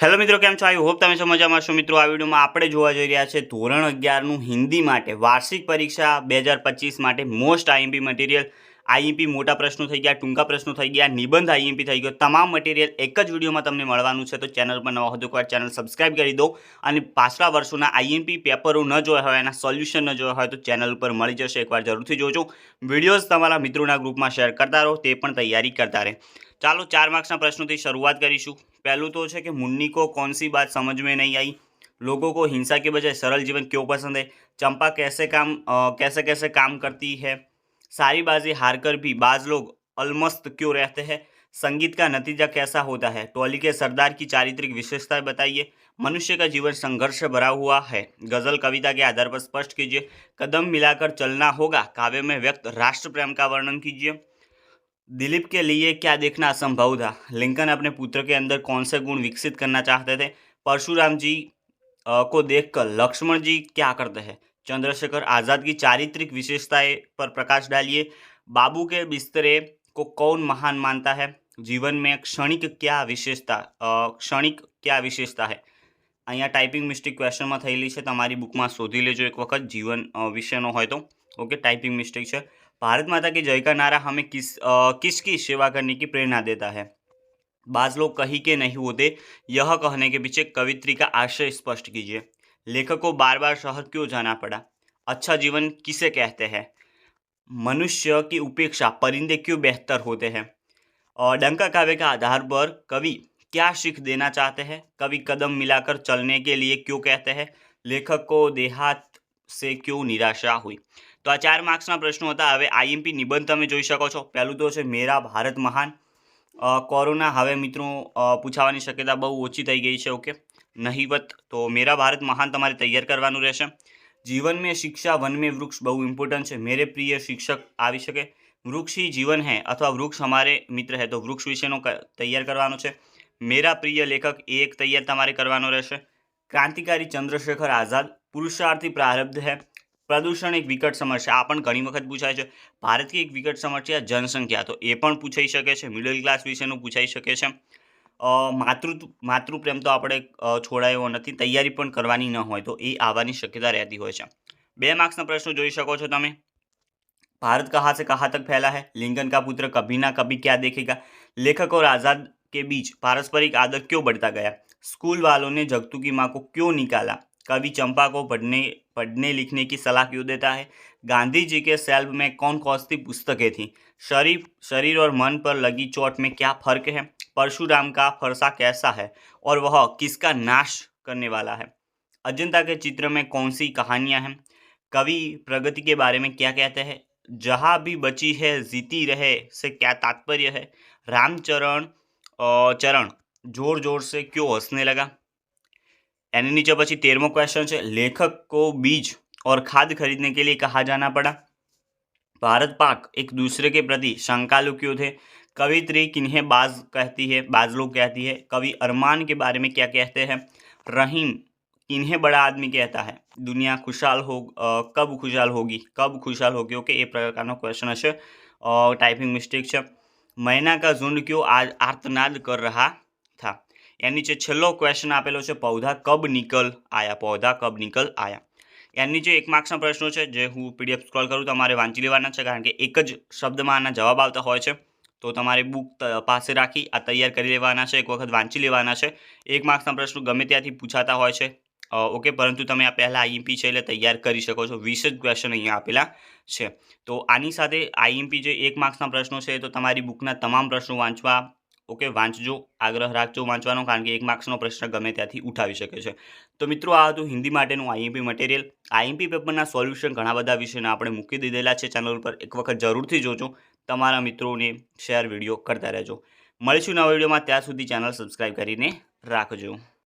Hello મિત્રો, કેમ છો? આઈ હોપ તમે છો મજામાં છો. મિત્રો, આ વિડીયોમાં આપણે જોવા જઈ રહ્યા છે ધોરણ અગિયારનું હિન્દી માટે. વાર્ષિક પરીક્ષા બે હજાર પચીસ માટે મોસ્ટ આઈએમપી મટીરિયલ આઈએમપી મોટા પ્રશ્નો થઈ ગયા, ટૂંકા પ્રશ્નો થઈ ગયા, નિબંધ આઈએમપી થઈ ગયો. તમામ મટીરિયલ એક જ વિડીયોમાં તમને મળવાનું છે. તો ચેનલ પર નવા હતો એકવાર ચેનલ સબસ્ક્રાઇબ કરી દો. અને પાછલા વર્ષોના આઈએમપી પેપરો ન જોયા હોય, એના સોલ્યુશન ન જોયા હોય, તો ચેનલ ઉપર મળી જશે. એકવાર જરૂરથી જોજો. વિડીયોઝ તમારા મિત્રોના ગ્રુપમાં શેર કરતા રહો. તે પણ તૈયારી કરતા રહે. ચાલો, ચાર માર્ક્સના પ્રશ્નોથી શરૂઆત કરીશું. पहलू तो है कि मुन्नी को कौन सी बात समझ में नहीं आई? लोगों को हिंसा के बजाय सरल जीवन क्यों पसंद है? चंपा कैसे काम अ, कैसे कैसे काम करती है? सारी बाजी हार कर भी बाज लोग अलमस्त क्यों रहते हैं? संगीत का नतीजा कैसा होता है? टोली के सरदार की चारित्रिक विशेषताएँ बताइए। मनुष्य का जीवन संघर्ष भरा हुआ है। गज़ल कविता के आधार पर स्पष्ट कीजिए। कदम मिलाकर चलना होगा। काव्य में व्यक्त राष्ट्र प्रेम का वर्णन कीजिए। दिलीप के लिए क्या देखना असंभव था लिंकन अपने पुत्र के अंदर कौन से गुण विकसित करना चाहते थे परशुराम जी को देखकर लक्ष्मण जी क्या करते हैं चंद्रशेखर आज़ाद की चारित्रिक विशेषताएं पर प्रकाश डालिए बाबू के बिस्तरे को कौन महान मानता है जीवन में क्षणिक क्या विशेषता ક્ષણિક ક્યાં વિશેષતા હે અહીંયા ટાઈપિંગ મિસ્ટેક ક્વેશ્ચનમાં થયેલી છે તમારી બુકમાં શોધી લેજો એક વખત જીવન વિશેનો હોય તો ઓકે ટાઈપિંગ મિસ્ટેક છે भारत माता की जय का नारा हमें किस आ, किस की सेवा करने की प्रेरणा देता है? बाज लोग कहीं के नहीं होते यह कहने के पीछे कवित्री का आशय स्पष्ट कीजिए। लेखक को बार बार शहर क्यों जाना पड़ा? अच्छा जीवन किसे कहते हैं? मनुष्य की उपेक्षा परिंदे क्यों बेहतर होते हैं? और डंका काव्य के आधार पर कवि क्या सीख देना चाहते हैं? कवि कदम मिलाकर चलने के लिए क्यों कहते हैं? लेखक को देहात से क्यों निराशा हुई? તો આ ચાર માર્ક્સના પ્રશ્નો હતા. હવે આઈએમપી નિબંધ તમે જોઈ શકો છો. પહેલું તો છે મેરા ભારત મહાન. કોરોના હવે મિત્રો પૂછાવાની શક્યતા બહુ ઓછી થઈ ગઈ છે, ઓકે? નહીવત તો મેરા ભારત મહાન તમારે તૈયાર કરવાનું રહેશે. જીવન મેં શિક્ષા, વન મેં વૃક્ષ બહુ ઇમ્પોર્ટન્ટ છે. મેરે પ્રિય શિક્ષક આવી શકે. વૃક્ષ ही જીવન હૈ અથવા વૃક્ષ હમારે મિત્ર હૈ તો વૃક્ષ વિશેનો તૈયાર કરવાનો છે. મેરા પ્રિય લેખક એ એક તૈયાર તમારે કરવાનો રહેશે. ક્રાંતિકારી ચંદ્રશેખર આઝાદ પુરુષાર્થી પ્રારબ્ધ है પ્રદૂષણ એક વિકટ સમસ્યા આ પણ ઘણી વખત પૂછાય છે ભારત की એક વિકટ સમસ્યા જનસંખ્યા તો એ પણ પૂછાઈ શકે છે મિડલ ક્લાસ વિશેનું પૂછાઈ શકે છે અ, માતૃત્વ માતૃપ્રેમ તો આપણે અ, છોડાયો નથી તૈયારી પણ કરવાની ન હોય તો એ આવવાની શક્યતા રહેતી હોય છે બે માર્ક્સના પ્રશ્નો જોઈ શકો છો તમે भारत कहाँ से कहाँ तक फैला है लिंकन का पुत्र कभी ना कभी क्या देखेगा लेखक और आज़ाद के बीच पारस्परिक आदर क्यों बढ़ता गया स्कूल वालों ने जगतू की माँ को क्यों निकाला कवि चंपा को पढ़ने पढ़ने लिखने की सलाह क्यों देता है? गांधी जी के सेल्फ में कौन कौन सी पुस्तकें थी? शरीर शरीर और मन पर लगी चोट में क्या फ़र्क है? परशुराम का फरसा कैसा है? और वह किसका नाश करने वाला है? अजंता के चित्र में कौन सी कहानियाँ हैं? कवि प्रगति के बारे में क्या कहते हैं? जहाँ भी बची है, जीती रहे से क्या तात्पर्य है? रामचरण चरण ज़ोर ज़ोर से क्यों हंसने लगा? એની नीचे पची તેરમો क्वेश्चन है लेखक को बीज और खाद खरीदने के लिए कहा जाना पड़ा भारत पाक एक दूसरे के प्रति शंकालु क्यों थे कवित्री किन्हें बाज कहती है बाज लोग कहती है कवि अरमान के बारे में क्या कहते हैं रहीम इन्हें बड़ा आदमी कहता है दुनिया खुशहाल हो कब खुशहाल होगी कब खुशहाल होगी ओके એ પ્રકારનો ક્વેશ્ચન હશે. टाइपिंग મિસ્ટેક है मैना का झुंड क्यों आज आर्तनाद कर रहा था એની જે છેલ્લો ક્વેશ્ચન આપેલો છે, પૌધા કબ નિકલ આયા? પૌધા કબ નિકલ આયા? એની જે એક માર્ક્સના પ્રશ્નો છે, જે હું પીડીએફ સ્ક્રોલ કરું, તમારે વાંચી લેવાના છે, કારણ કે એક જ શબ્દમાં આના જવાબ આવતા હોય છે. તો તમારે બુક પાસે રાખી, આ તૈયાર કરી લેવાના છે, એક વખત વાંચી લેવાના છે. એક માર્ક્સના પ્રશ્નો ગમે ત્યાંથી પૂછાતા હોય છે. ઓકે પરંતુ તમે આ પહેલાં આઈએમપી છે એટલે તૈયાર કરી શકો છો. વીસ જ ક્વેશ્ચન અહીંયા આપેલા છે. તો આની સાથે આઈએમપી જે એક માર્ક્સના પ્રશ્નો છે, તો તમારી બુકના તમામ પ્રશ્નો વાંચવા ઓકે, વાંચજો, આગ્રહ રાખજો વાંચવાનો, કારણ કે એક માર્ક્સનો પ્રશ્ન ગમે ત્યાંથી ઉઠાવી શકે છે. તો મિત્રો, આ હતું હિન્દી માટેનું આઈએમપી મટીરિયલ આઈએમપી પેપરના સોલ્યુશન ઘણા બધા વિષયના આપણે મૂકી દીધેલા છે ચેનલ ઉપર. એક વખત જરૂરથી જોજો. તમારા મિત્રોને શેર વીડિયો કરતા રહેજો. મળીશું નવા વિડીયોમાં ત્યાં સુધી ચેનલ સબસ્ક્રાઈબ કરીને રાખજો.